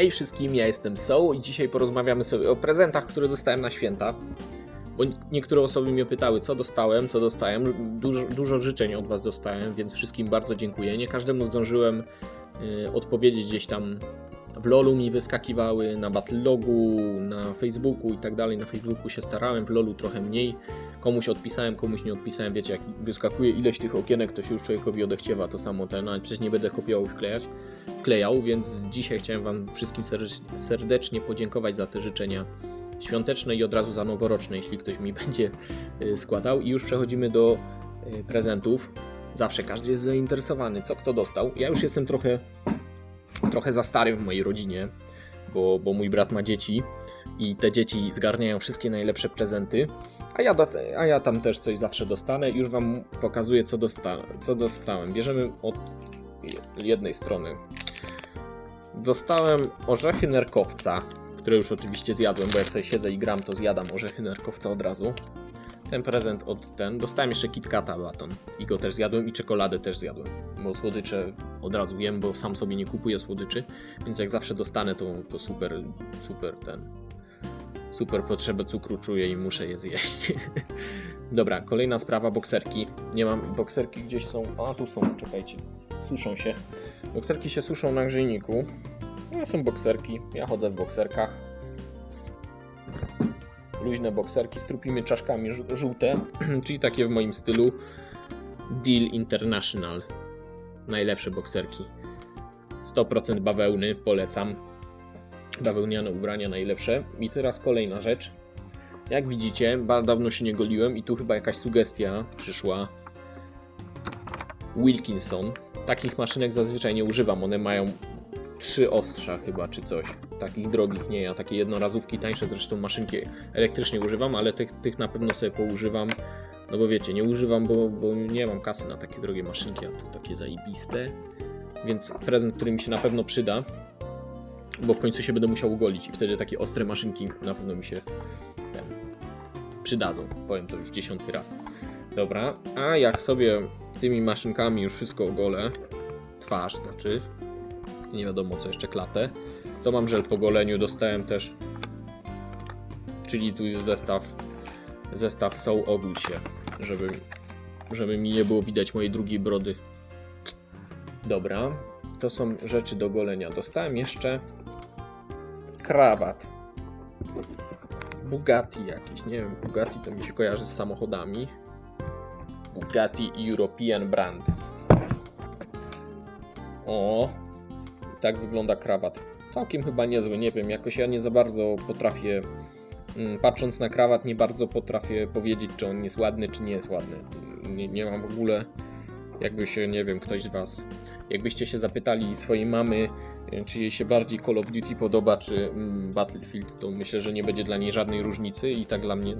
Hej wszystkim, ja jestem Soul i dzisiaj porozmawiamy sobie o prezentach, które dostałem na święta. Bo niektóre osoby mnie pytały, co dostałem, co dostałem. Dużo, dużo życzeń od Was dostałem, więc wszystkim bardzo dziękuję. Nie każdemu zdążyłem y, odpowiedzieć gdzieś tam w LoLu mi wyskakiwały, na Battlelogu, na Facebooku i tak dalej. Na Facebooku się starałem, w LoLu trochę mniej. Komuś odpisałem, komuś nie odpisałem. Wiecie, jak wyskakuje ileś tych okienek, to się już człowiekowi odechciewa to samo ten, ale przecież nie będę kopiował i wklejać, wklejał, więc dzisiaj chciałem Wam wszystkim serdecz- serdecznie podziękować za te życzenia świąteczne i od razu za noworoczne, jeśli ktoś mi będzie y, składał. I już przechodzimy do y, prezentów. Zawsze każdy jest zainteresowany, co kto dostał. Ja już jestem trochę trochę za stary w mojej rodzinie, bo, bo mój brat ma dzieci i te dzieci zgarniają wszystkie najlepsze prezenty, a ja, a ja tam też coś zawsze dostanę już Wam pokazuję, co, dosta- co dostałem. Bierzemy od je- jednej strony. Dostałem orzechy nerkowca, które już oczywiście zjadłem, bo jak sobie siedzę i gram, to zjadam orzechy nerkowca od razu. Ten prezent od ten. Dostałem jeszcze KitKata baton i go też zjadłem i czekoladę też zjadłem, bo słodycze od razu jem, bo sam sobie nie kupuję słodyczy, więc jak zawsze dostanę to, to super, super ten, super potrzebę cukru czuję i muszę je zjeść. Dobra, kolejna sprawa, bokserki. Nie mam, bokserki gdzieś są, a tu są, czekajcie, suszą się. Bokserki się suszą na grzejniku. No są bokserki, ja chodzę w bokserkach. Luźne bokserki z trupimi czaszkami żółte, czyli takie w moim stylu Deal International. Najlepsze bokserki. 100% bawełny, polecam. Bawełniane ubrania najlepsze. I teraz kolejna rzecz. Jak widzicie, bardzo dawno się nie goliłem i tu chyba jakaś sugestia przyszła. Wilkinson. Takich maszynek zazwyczaj nie używam. One mają trzy ostrza chyba, czy coś. Takich drogich nie, ja takie jednorazówki tańsze zresztą maszynki elektrycznie używam, ale tych, tych na pewno sobie poużywam. No bo wiecie, nie używam, bo, bo nie mam kasy na takie drogie maszynki, a to takie zajebiste. Więc prezent, który mi się na pewno przyda, bo w końcu się będę musiał ugolić i wtedy takie ostre maszynki na pewno mi się ten, przydadzą. Powiem to już dziesiąty raz. Dobra, a jak sobie tymi maszynkami już wszystko ogolę, twarz znaczy, nie wiadomo co jeszcze klatę, to mam żel po goleniu, dostałem też, czyli tu jest zestaw, zestaw są ogól się, żeby, żeby mi nie było widać mojej drugiej brody. Dobra, to są rzeczy do golenia. Dostałem jeszcze krawat. Bugatti jakiś, nie wiem, Bugatti to mi się kojarzy z samochodami. Bugatti European Brand. O, tak wygląda krawat. Całkiem chyba niezły, nie wiem, jakoś ja nie za bardzo potrafię, mm, patrząc na krawat, nie bardzo potrafię powiedzieć, czy on jest ładny, czy nie jest ładny. Nie, nie mam w ogóle, jakby się, nie wiem, ktoś z Was, jakbyście się zapytali swojej mamy, y, czy jej się bardziej Call of Duty podoba, czy mm, Battlefield, to myślę, że nie będzie dla niej żadnej różnicy i tak dla mnie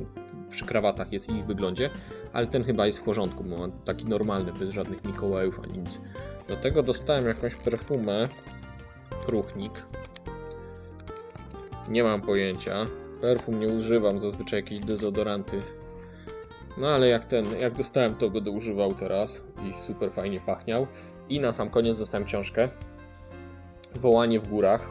przy krawatach jest i wyglądzie, ale ten chyba jest w porządku, bo taki normalny, bez żadnych Mikołajów ani nic. Do tego dostałem jakąś perfumę, Kruchnik. Nie mam pojęcia. Perfum nie używam, zazwyczaj jakieś dezodoranty. No ale jak ten, jak dostałem to będę używał teraz i super fajnie pachniał. I na sam koniec dostałem książkę. Wołanie w górach.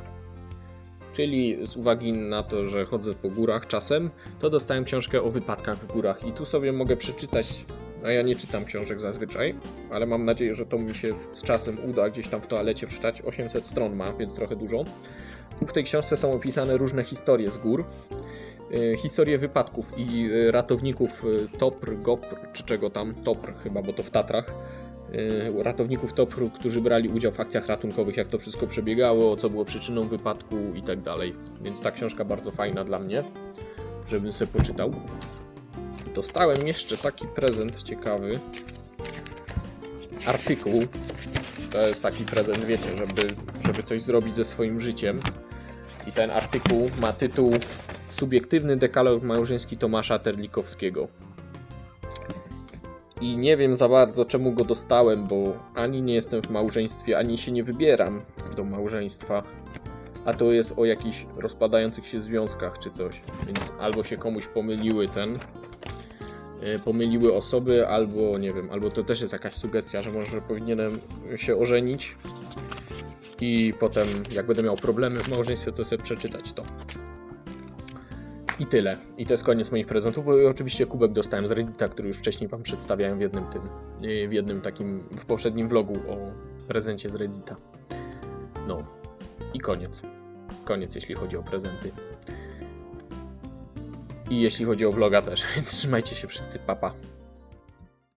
Czyli z uwagi na to, że chodzę po górach czasem, to dostałem książkę o wypadkach w górach. I tu sobie mogę przeczytać, a ja nie czytam książek zazwyczaj, ale mam nadzieję, że to mi się z czasem uda gdzieś tam w toalecie przeczytać. 800 stron ma, więc trochę dużo. W tej książce są opisane różne historie z gór. E, Historie wypadków i e, ratowników e, TOPR, GOPR, czy czego tam, TOPR chyba, bo to w Tatrach. Ratowników TOPR, którzy brali udział w akcjach ratunkowych, jak to wszystko przebiegało, co było przyczyną wypadku i tak dalej. Więc ta książka bardzo fajna dla mnie, żebym sobie poczytał. Dostałem jeszcze taki prezent ciekawy. Artykuł. To jest taki prezent, wiecie, żeby, żeby coś zrobić ze swoim życiem. I ten artykuł ma tytuł Subiektywny dekalog małżeński Tomasza Terlikowskiego. I nie wiem za bardzo czemu go dostałem, bo ani nie jestem w małżeństwie, ani się nie wybieram do małżeństwa. A to jest o jakichś rozpadających się związkach czy coś. Więc albo się komuś pomyliły ten, pomyliły osoby, albo nie wiem, albo to też jest jakaś sugestia, że może powinienem się ożenić. I potem, jak będę miał problemy w małżeństwie, to sobie przeczytać to. I tyle. I to jest koniec moich prezentów. I oczywiście kubek dostałem z Reddita, który już wcześniej Wam przedstawiałem w jednym tym, yy, w jednym takim, w poprzednim vlogu o prezencie z Reddita. No. I koniec. Koniec, jeśli chodzi o prezenty. I jeśli chodzi o vloga też, więc trzymajcie się wszyscy, papa. Pa.